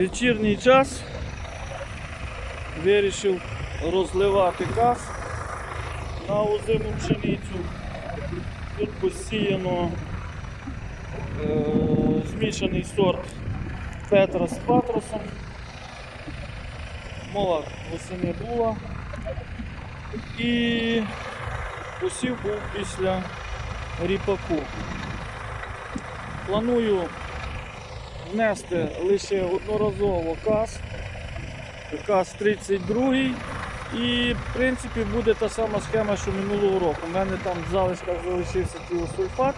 Вечірній час вирішив розливати каз на озиму пшеницю. Тут посіяно е, змішаний сорт Петра з Патросом. Мова восени була. І посів був після ріпаку. Планую внести лише одноразово каз, каз 32 і в принципі буде та сама схема, що минулого року. У мене там в залишках залишився тіосульфат.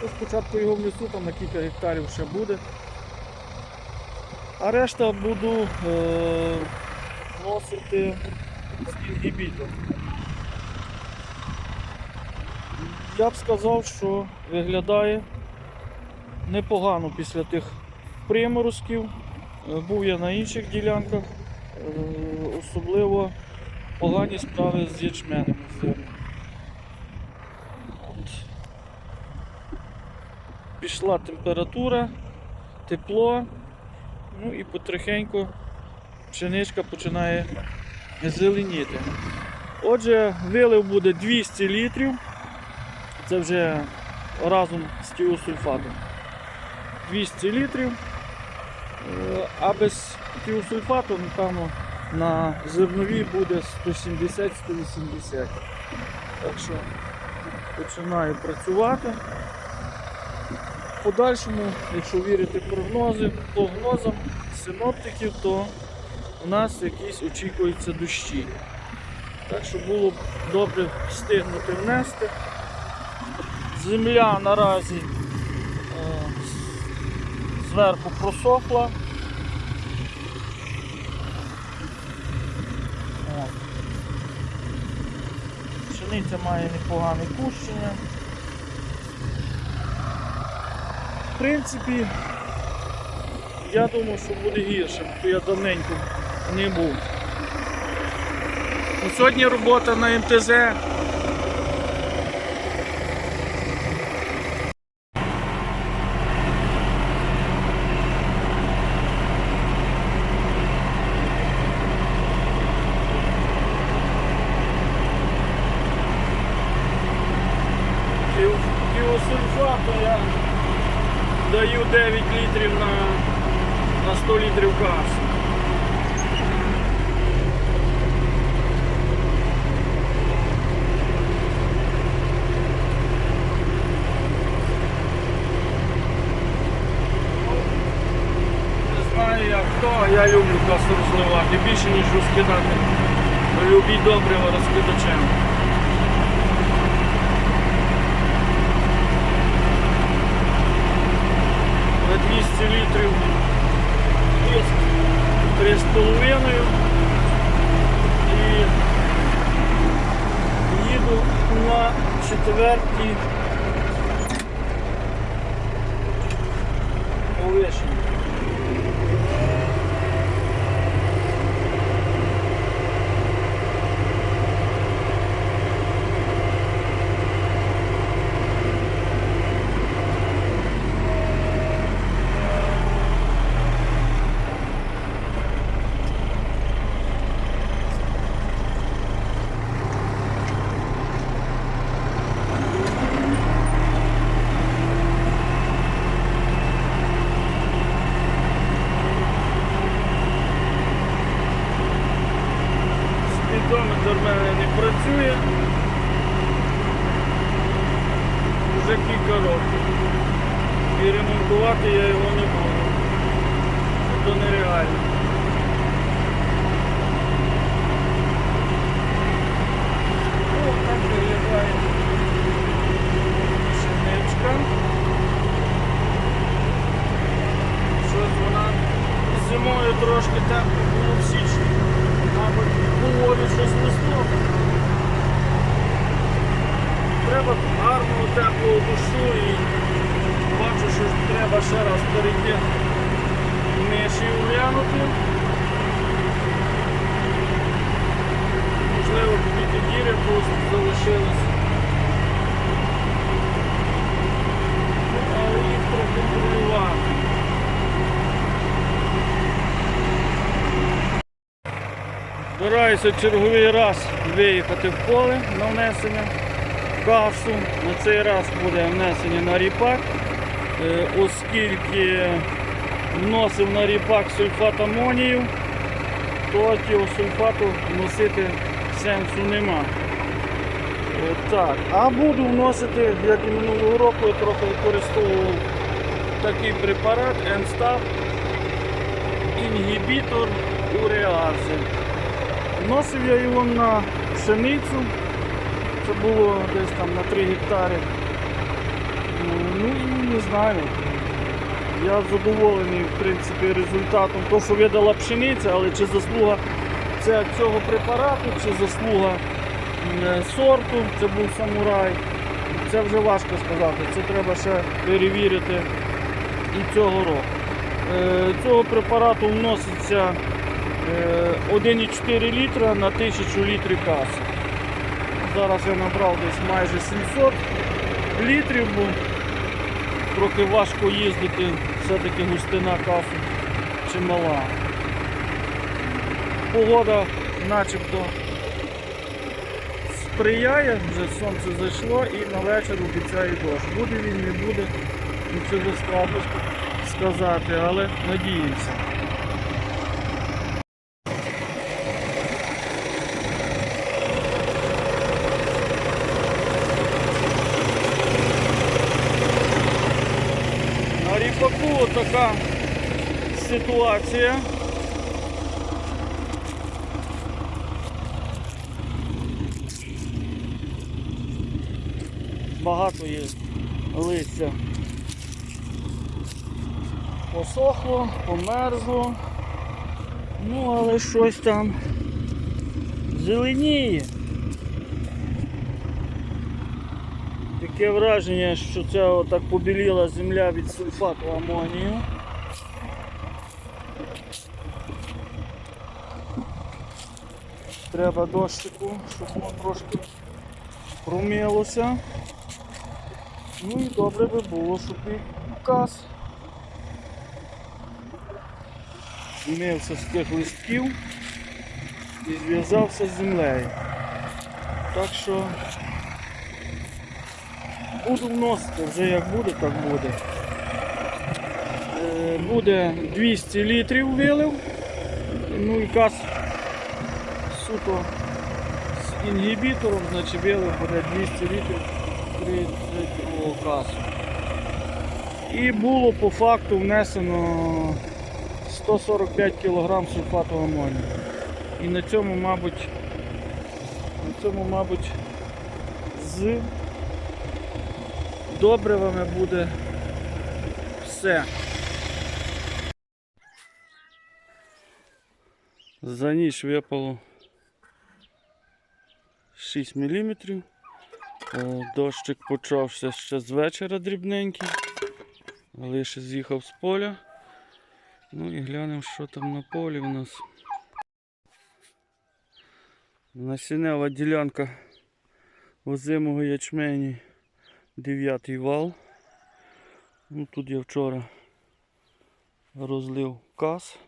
То спочатку його внесу, там на кілька гектарів ще буде. А решта буду е- вносити з інгібітом. Я б сказав, що виглядає непогано після тих приморозків. Е, Був я на інших ділянках, е, особливо погані справи з ячменем Пішла температура, тепло, ну і потрохеньку пшеничка починає зеленіти. Отже, вилив буде 200 літрів. Це вже разом з тіосульфатом. 200 літрів. Е, А без тіосульфату, напевно, на зерновій буде 170-180. Так що починаю працювати. В подальшому, якщо вірити прогнози, прогнозам синоптиків, то у нас якісь очікуються дощі. Так що було б добре встигнути внести. Земля наразі зверху просохла. Пшениця має непогане кущення. В принципі, я думав, що буде гірше, бо я давненько не був. Ну, Сьогодні робота на МТЗ. 9 літрів на, на 100 літрів газ. Не знаю як хто, а я люблю газ розливати більше ніж розкидати. Любі добрива Dziękuję Спідометр в мене не працює. Вже кілька років. І ремонтувати я його не буду. Це нереально. треба ще раз перейти нижче ув'янути. Можливо, піти діри просто залишилось. Але їх трохи. Збираюся черговий раз виїхати в поле на внесення касу. На цей раз буде внесення на ріпак оскільки вносив на ріпак сульфат амонію, то тіосульфату вносити сенсу нема. Е, Так, а буду вносити, як і минулого року, я трохи використовував такий препарат Енстав, інгібітор уреази. Вносив я його на пшеницю. Це було десь там на 3 гектари. Ну не знаю. Я задоволений в принципі результатом того, що видала пшениця, але чи заслуга це цього препарату, чи заслуга сорту, це був самурай. Це вже важко сказати. Це треба ще перевірити і цього року. Е, Цього препарату вноситься е, 1,4 літра на 1000 літрів каси. Зараз я набрав десь майже 700 літрів, бо трохи важко їздити, все-таки густина каси чимала. Погода начебто сприяє, вже сонце зайшло і на вечір обіцяє дощ. Буде він, не буде, нічого складно сказати, але надіємося. На ріпаку така ситуація. Багато є листя. Посохло, померзло. Ну, але щось там зеленіє. Таке враження, що це отак побіліла земля від сульфату амонію. Треба дощику, щоб воно трошки промилося. Ну і добре би було, щоб і каз змився з тих листків і зв'язався з землею. Так що буду вносити, вже як буде, так буде. Е, Буде 200 літрів вилив. Ну і каз суто з інгібітором, значить вилив буде 200 літрів 32 касу. І було по факту внесено 145 кг сульфату амонію. І на цьому, мабуть, на цьому, мабуть, з добривами буде все. За ніч випало 6 мм. Дощик почався ще з вечора дрібненький. Лише з'їхав з поля. Ну і глянемо, що там на полі у нас. Насінева ділянка озимого ячмені 9 вал. Ну, тут я вчора розлив каз.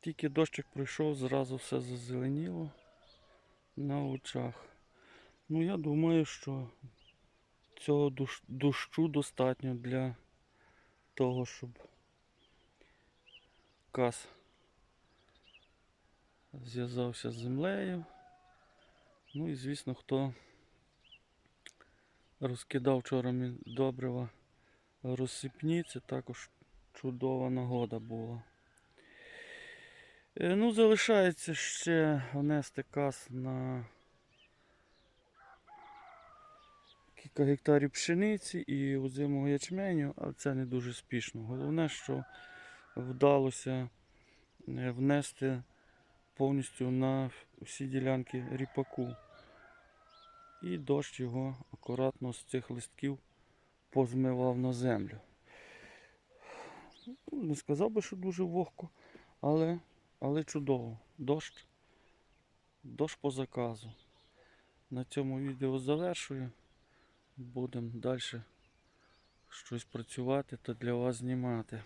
Тільки дощик пройшов, зразу все зазеленіло на очах. Ну, я думаю, що цього дощу достатньо для того, щоб каз зв'язався з землею. Ну і звісно, хто розкидав вчора добрива розсипні, це також чудова нагода була. Е, Ну, залишається ще внести каз на кілька гектарів пшениці і озимого ячменю, але це не дуже спішно. Головне, що вдалося е, внести повністю на всі ділянки ріпаку. І дощ його акуратно з цих листків позмивав на землю. Ну, Не сказав би, що дуже вогко, але, але чудово. Дощ, дощ по заказу. На цьому відео завершую. Будемо далі щось працювати та для вас знімати.